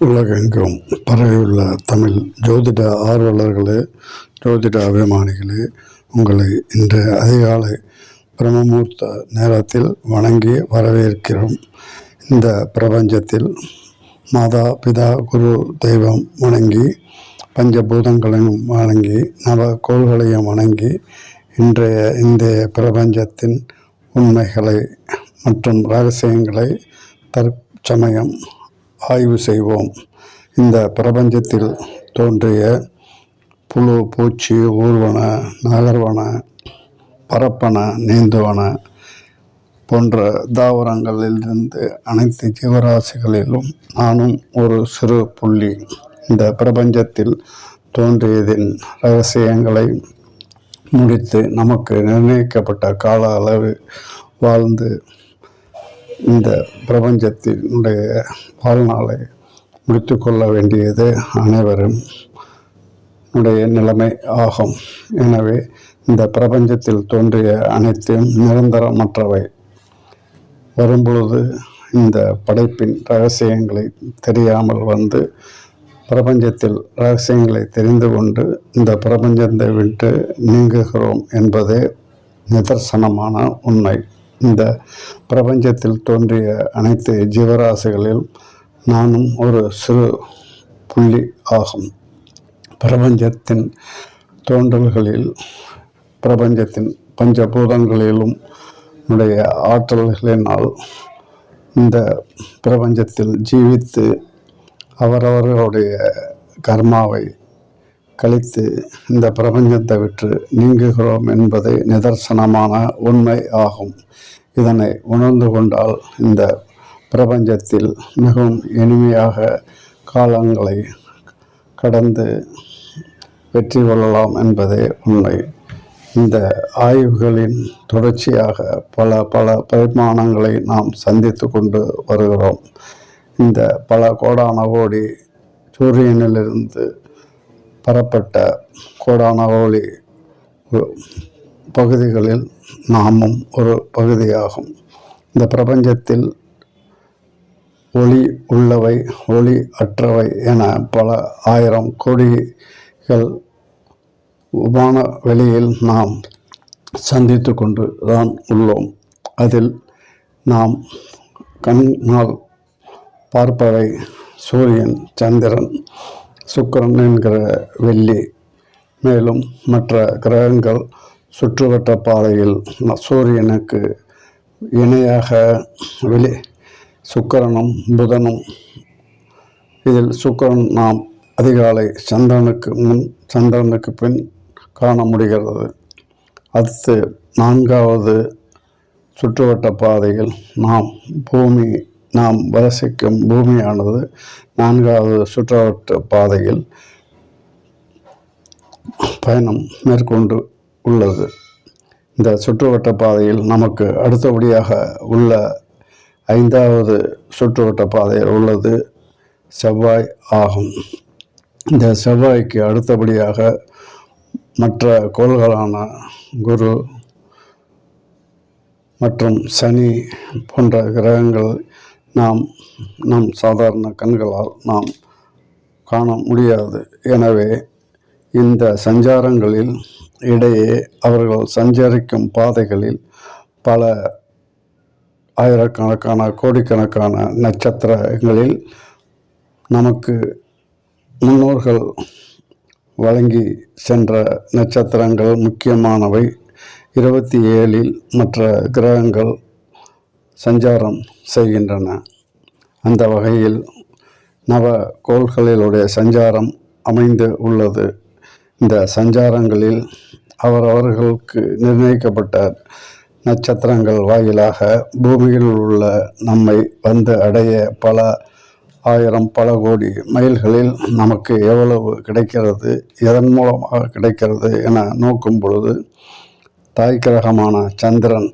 உலகெங்கும் பரவியுள்ள தமிழ் ஜோதிட ஆர்வலர்களே ஜோதிட அபிமானிகளே உங்களை இன்று அதிகாலை பிரம்மமூர்த்த நேரத்தில் வணங்கி வரவேற்கிறோம். இந்த பிரபஞ்சத்தில் மாதா பிதா குரு தெய்வம் வணங்கி பஞ்சபூதங்களையும் வணங்கி நவ கோள்களையும் வணங்கி இன்றைய இந்த பிரபஞ்சத்தின் உண்மைகளை மற்றும் ரகசியங்களை தற்சமயம் ஆய்வு செய்வோம். இந்த பிரபஞ்சத்தில் தோன்றிய புழு பூச்சி ஊர்வன நகர்வன பரப்பன நீந்துவன போன்ற தாவரங்களிலிருந்து அனைத்து ஜீவராசிகளிலும் நானும் ஒரு சிறு புள்ளி. இந்த பிரபஞ்சத்தில் தோன்றியதின் ரகசியங்களை முடித்து நமக்கு நிர்ணயிக்கப்பட்ட கால அளவு வாழ்ந்து இந்த பிரபஞ்சத்தினுடைய வாழ்நாளை முடித்து கொள்ள வேண்டியது அனைவரும் உடைய நிலைமை ஆகும். எனவே இந்த பிரபஞ்சத்தில் தோன்றிய அனைத்தும் நிரந்தரமற்றவை. வரும்பொழுது இந்த படைப்பின் ரகசியங்களை தெரியாமல் வந்து பிரபஞ்சத்தில் ரகசியங்களை தெரிந்து கொண்டு இந்த பிரபஞ்சத்தை விட்டு நீங்குகிறோம் என்பதே நிதர்சனமான உண்மை. இந்த பிரபஞ்சத்தில் தோன்றிய அனைத்து ஜீவராசிகளில் நானும் ஒரு சிறு புள்ளி ஆகும். பிரபஞ்சத்தின் தோன்றல்களில் பிரபஞ்சத்தின் பஞ்சபூதங்களிலும் உடைய ஆற்றல்களினால் இந்த பிரபஞ்சத்தில் ஜீவித்து அவரவர்களுடைய கர்மாவை கழித்து இந்த பிரபஞ்சத்தை விற்று நீங்குகிறோம் என்பதே நிதர்சனமான உண்மை ஆகும். இதனை உணர்ந்து கொண்டால் இந்த பிரபஞ்சத்தில் மிகவும் இனிமையாக காலங்களை கடந்து வெற்றி கொள்ளலாம் என்பதே உண்மை. இந்த ஆய்வுகளின் தொடர்ச்சியாக பல பல பரிமாணங்களை நாம் சந்தித்து கொண்டு வருகிறோம். இந்த பல கோடான கோடி சூரியனிலிருந்து பரப்பட்ட கோடான கோடி பகுதிகளில் நாமும் ஒரு பகுதியாகும். இந்த பிரபஞ்சத்தில் ஒளி உள்ளவை ஒளி அற்றவை என பல ஆயிரம் கோடிகள் வான வெளியில் நாம் சந்தித்து கொண்டு தான் உள்ளோம். அதில் நாம் கண்ணால் பார்ப்பவை சூரியன் சந்திரன் சுக்கிரன் என்கிற வெள்ளி. மேலும் மற்ற கிரகங்கள் சுற்றுவட்ட பாதையில் சூரியனுக்கு இணையாக வெளி சுக்கரனும் புதனும். இதில் சுக்கரன் நாம் அதிகாலை சந்திரனுக்கு முன் சந்திரனுக்கு பின் காண முடிகிறது. அடுத்து நான்காவது சுற்றுவட்ட பாதையில் நாம் பூமி நாம் வசிக்கும் பூமியானது நான்காவது சுற்றுவட்ட பாதையில் பயணம் மேற்கொண்டு உள்ளது. இந்த சுற்றுவட்ட பாதையில் நமக்கு அடுத்தபடியாக உள்ள ஐந்தாவது சுற்றுவட்ட பாதையில் உள்ளது செவ்வாய் ஆகும். இந்த செவ்வாய்க்கு அடுத்தபடியாக மற்ற கோள்களான குரு மற்றும் சனி போன்ற கிரகங்கள் நாம் நம் சாதாரண கண்களால் நாம் காண முடியாது. எனவே இந்த சஞ்சாரங்களில் இடையே அவர்கள் சஞ்சரிக்கும் பாதைகளில் பல ஆயிரக்கணக்கான கோடிக்கணக்கான நட்சத்திரங்களில் நமக்கு முன்னோர்கள் வழங்கி சென்ற நட்சத்திரங்கள் முக்கியமானவை. இருபத்தி ஏழில் மற்ற கிரகங்கள் சஞ்சாரம் செய்கின்றன. அந்த வகையில் நவ கோள்களிலுடைய சஞ்சாரம் அமைந்து உள்ளது. இந்த சஞ்சாரங்களில் அவரவர்களுக்கு நிர்ணயிக்கப்பட்ட நட்சத்திரங்கள் வாயிலாக பூமியில் உள்ள நம்மை வந்து அடைய பல ஆயிரம் பல கோடி மைல்களில் நமக்கு எவ்வளவு கிடைக்கிறது எதன் மூலமாக கிடைக்கிறது என நோக்கும் பொழுது தாய் கிரகமான சந்திரன்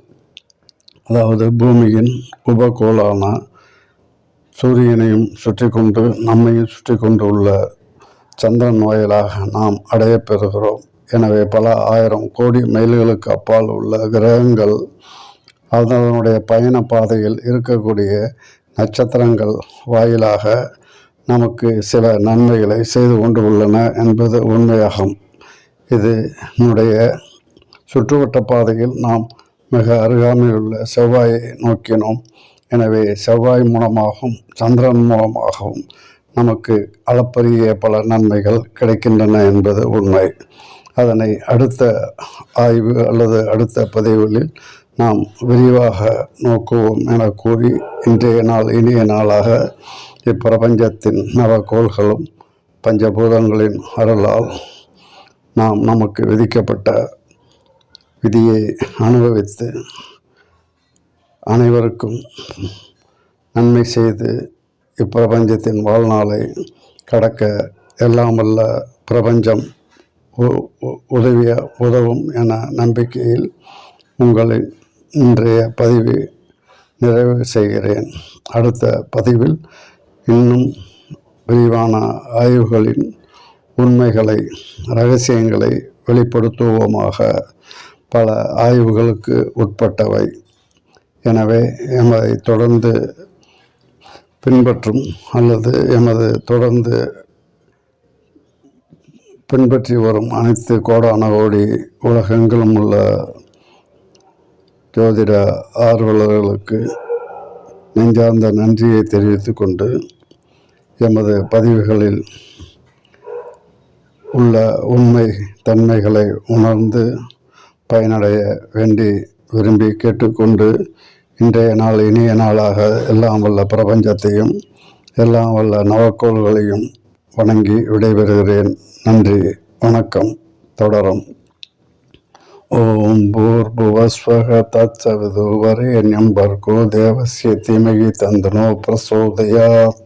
அதாவது பூமியின் உபகோளான சூரியனையும் சுற்றி கொண்டு நம்மையும் சுற்றி கொண்டு உள்ள சந்திரன் வாயிலாக நாம் அடையப்பெறுகிறோம் எனவே பல ஆயிரம் கோடி மைல்களுக்கு அப்பால் உள்ள கிரகங்கள் அதனுடைய பயண பாதையில் இருக்கக்கூடிய நட்சத்திரங்கள் வாயிலாக நமக்கு சில நன்மைகளை செய்து கொண்டு உள்ளன என்பது உண்மையாகும். இது என்னுடைய சுற்றுவட்ட பாதையில் நாம் மிக அருகாமையில் உள்ள செவ்வாயை நோக்கினோம். எனவே செவ்வாய் மூலமாகவும் சந்திரன் மூலமாகவும் நமக்கு அளப்பரிய பல நன்மைகள் கிடைக்கின்றன என்பது உண்மை. அதனை அடுத்த ஆய்வு அல்லது அடுத்த பதிவுகளில் நாம் விரிவாக நோக்குவோம் என கூறி இன்றைய நாள் இனிய நாளாக இப்பிரபஞ்சத்தின் நவக்கோள்களும் பஞ்சபூதங்களின் அருளால் நாம் நமக்கு விதிக்கப்பட்ட விதியை அனுபவித்து அனைவருக்கும் நன்மை செய்து இப்பிரபஞ்சத்தின் வாழ்நாளை கடக்க எல்லாம் வல்ல பிரபஞ்சம் உ- உதவிய உதவும் என நம்பிக்கையில் உங்களின் இன்றைய பதிவு நிறைவு செய்கிறேன். அடுத்த பதிவில் இன்னும் விரிவான ஆய்வுகளின் உண்மைகளை ரகசியங்களை வெளிப்படுத்துவோமாக பல ஆய்வுகளுக்கு உட்பட்டவை. எனவே எமதை தொடர்ந்து பின்பற்றும் அல்லது எமது தொடர்ந்து பின்பற்றி வரும் அனைத்து கோடான கோடி உலகெங்கிலும் உள்ள ஜோதிட ஆர்வலர்களுக்கு நெஞ்சார்ந்த நன்றியை தெரிவித்து கொண்டு எமது பதிவுகளில் உள்ள உண்மை தன்மைகளை உணர்ந்து பயனடைய வேண்டி விரும்பி கேட்டுக்கொண்டு இன்றைய நாள் இனிய நாளாக எல்லாம் வல்ல பிரபஞ்சத்தையும் எல்லாம் வல்ல நவக்கோள்களையும் வணங்கி விடைபெறுகிறேன். நன்றி வணக்கம் தொடரும். ஓம் பூர்புவஸ்வக தத்சவிது வரேண்யம் பர்கோ தேவசிய தீமகி தந்தனோ பிரசோதயாத்.